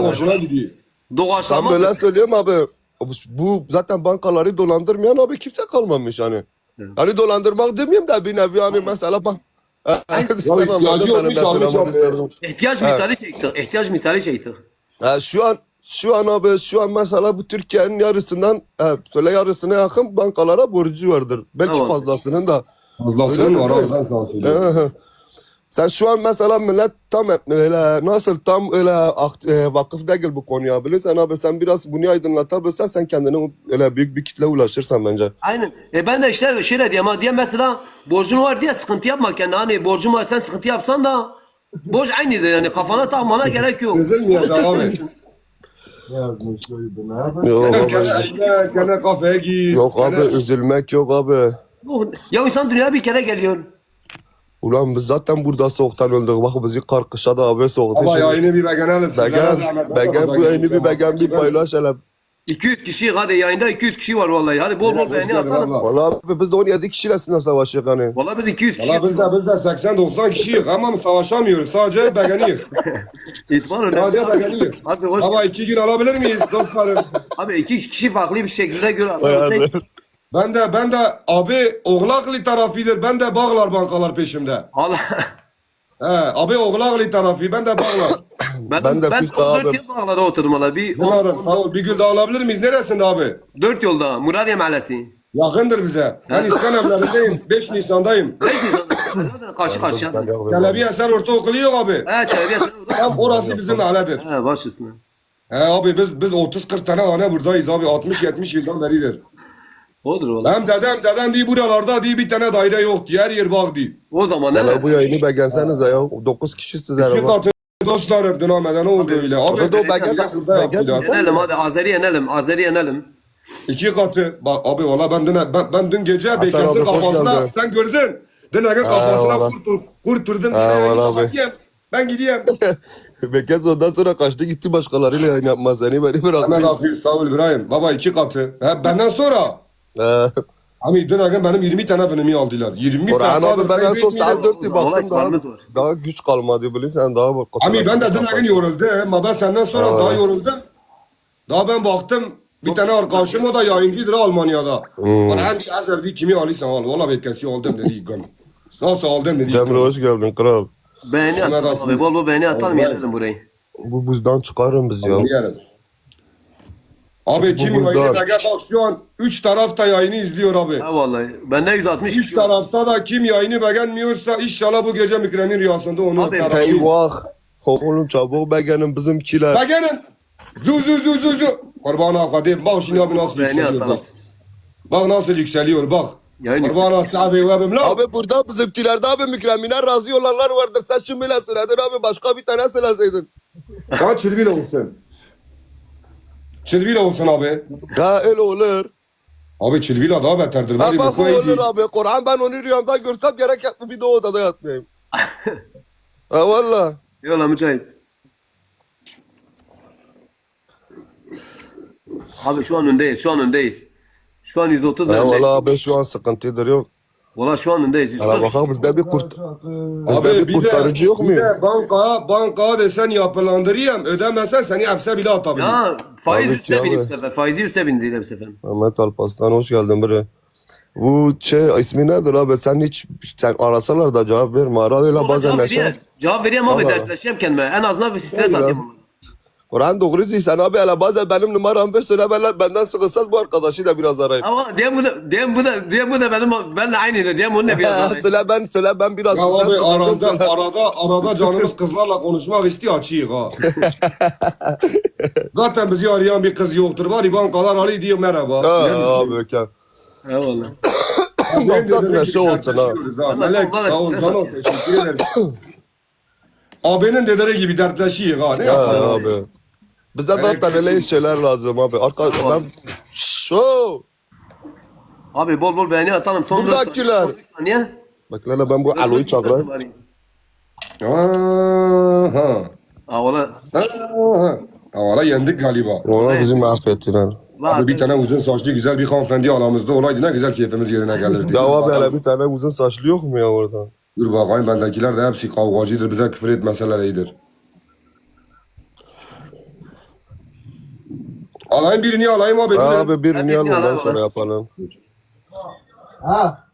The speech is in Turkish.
Adam hoşuna gidiyor. Ben Doğaçlama. böyle söylüyorum abi. Bu- zaten bankaları dolandırmayan abi kimse kalmamış hani. Evet. Hani dolandırmak demiyorum da bir nevi hani mesela bak. Sen ihtiyacı anladın benim olmuş, almış abi. istedim. İhtiyaç misali çektik. İhtiyaç misali çektik. Ha, şu an şu an abi şu an mesela bu Türkiye'nin yarısından he, söyle yarısına yakın bankalara borcu vardır. Belki Tamam. fazlasının da. Fazlasının Öyle var mi? abi ben sana söyleyeyim. Sen şu an mesela millet tam öyle nasıl tam öyle e, vakıf değil bu konuya bilirsen abi sen biraz bunu aydınlatabilsen sen kendine öyle büyük bir kitle ulaşırsan bence. Aynen. E ben de işte şöyle diyeyim ha diye mesela borcun var diye sıkıntı yapma kendine. Hani borcun var sen sıkıntı yapsan da borç aynıdır yani kafana takmana gerek yok. Üzülmeyeceksin abi. Yok abi, kendine kafeye git. yok abi üzülmek yok abi. Yok, Ya insan dünyaya bir kere geliyor. Ulan biz zaten burada soğuktan öldük. Bak bizi kar kışa da abi soğuktu. Şimdi. yayını bir beğenelim. zahmet. begen bu yayını bir begen bir paylaş hele. 200 kişi hadi yayında 200 kişi var vallahi. Hadi bol bol beğeni atalım. abla. Valla abi biz de 17 kişiyle aslında savaşıyoruz hani. Vallahi biz 200 kişi. Valla biz de biz de 80-90 kişiyiz ama savaşamıyoruz. Sadece beğeniyoruz. İtibar öyle. Sadece beğeniyoruz. Abi hoş Baba iki gün alabilir miyiz dostlarım? Abi iki kişi farklı bir şekilde gör. Ben de ben de abi Oğlaklı tarafıdır. Ben de Bağlar bankalar peşimde. Allah. He, abi Oğlaklı tarafı ben de Bağlar. Ben, Ben ben, de ben 4 abi. yıl bağlarda oturdum valla. Bir Bunları sağ ol. Bir gül daha alabilir miyiz? Neresinde abi? 4 yolda. Muradiye Mahallesi. Yakındır bize. Ben İskan evlerindeyim. 5 Nisan'dayım. 5 Nisan. Zaten karşı karşıya. Gelebi Eser Ortaokulu yok abi. He çaybiye sen orada. Tam orası bizim mahalledir. He baş üstüne. He abi biz biz 30-40 tane hane buradayız abi. 60-70 yıldan beridir. Odur valla. Hem dedem dedem diye buralarda diye bir tane daire yok diye her yer bağ diye. O zaman ne? bu yayını begensenize ya. 9 kişisiniz Bir herhalde. katı dostlarım dinameden oldu öyle. Abi Orada o begen Burada yaptılar. Yenelim hadi Azeri yenelim. Azeri yenelim. İki katı. Bak abi valla ben dün ben, ben dün gece abi, hoş kafasına geldin. sen gördün. Dün Egen kafasına valla. kurtur, kurturdum. Ha, Ben valla abi. gideyim, Ben gideyim. Bekez ondan sonra kaçtı gitti başkalarıyla yayın yapmaz seni beni Hemen bıraktı. akıyor sağ ol İbrahim. Baba iki katı. He, benden sonra. Abi dün Egen benim 20 tane filmi aldılar. 20 Orhan tane. abi ben en son saat 4'te Vallahi baktım daha, daha güç kalmadı bilirsen daha bak. Abi ben de dün Egen yoruldum. Ama ben senden sonra Ha. daha yoruldum. Daha ben baktım. Bir tane arkadaşım o da yayıncıdır Almanya'da. Hmm. Bana bir eser bir kimi alırsan al. Valla Bekes'i aldım dedi. Nasıl aldın dedi. Cemre hoş geldin kral. Beğeni atalım abi. Bol bol beğeni atalım yenelim burayı. Bu buzdan çıkarım biz ya. Anlayarız. Abi buzdan. yayını bak şu an 3 taraf da yayını izliyor abi. Ha vallahi. Bende 160 Üç kişi var. tarafta da kim yayını beğenmiyorsa inşallah bu gece Mükremin rüyasında onu Abi, öper. Eyvah. Oğlum çabuk begenin bizimkiler. Beğenin. Zu zu zu zu zu. Kurban akadim. Bak şimdi abi nasıl yükseliyor bak. Bak nasıl yükseliyor bak. Yayın Kurban ve abim la. Abi burada bizimkilerde abi mükremine razı olanlar vardır. Sen şimdi bile söyledin abi başka bir tane söyleseydin. Ha çırvil olsun. Çırvil olsun abi. Ha öyle olur. Abi çırvila daha beterdir. Ha bak o olur abi. Kur'an ben onu rüyamda görsem gerek yatma bir de o odada yatmayayım. ha valla. Yola Mücahit. Abi şu an öndeyiz. Şu an öndeyiz. Şu an 130 Ha öndeyiz. valla abi şu an sıkıntıdır yok. Valla şu an öndeyiz. Hala 140 bakalım bizde bir kurt... Abi Bizde bir kurtarıcı yok mu? bir de banka, banka desen yapılandırayım. Ödemezsen seni hapse bile atabilir. Ya faiz Tabii ki abi. bindi bu sefer. Faizi üste bindi bu sefer. Mehmet Alpaslan hoş geldin bre. Bu şey ismi nedir abi sen hiç sen arasalar da cevap verme. Arayla bazen cevap neşe. vereyim. Cevap vereyim Allah. dertleşeyim kendime. En azından bir stres atayım. Kur'an doğru diyorsun abi hele bazen benim numaramı ver söyle ben, benden sıkılsaz bu arkadaşı da biraz arayayım. Ama diyen bu da, diyen bu da, diyen bu da benim, benimle aynıydı. Diyen bununla biraz arayın. söyle ben söyle ben biraz Ya abi sıkıldım arada, söyle. arada, arada canımız kızlarla konuşmak istiyor açıyık ha. Zaten bizi arayan bir kız yoktur. Var ya bankalar Ali diyor merhaba. Ha, Yer misin? abi öken. Eyvallah. Benim Maksat dediğim neşe gibi olsun ha. dertleşiyoruz ha. Ama Melek sağ ol canım teşekkür ederim. Abinin dediği gibi dertleşiyor ha. Ne Ha, yapalım? abi. Bize zaten öyle şeyler lazım abi. Arka ben Şoo. Abi bol bol beğeni atalım. Son dört Buradakiler. saniye. Son üç saniye. Bak lan ben bu aloyu çağırayım. Aha. Aa valla. Aha. Valla yendik galiba. Ona bizi mahvettiler. Abi bir tane uzun saçlı güzel bir hanımefendi aramızda olaydı ne güzel keyfimiz yerine gelirdi. Ya abi hele bir tane uzun saçlı yok mu ya orada? Dur bakayım bendekiler de hepsi kavgacıdır bize küfür etmeseler iyidir. Alayım birini alayım abi. Abi birini al ondan sonra yapalım. Ha.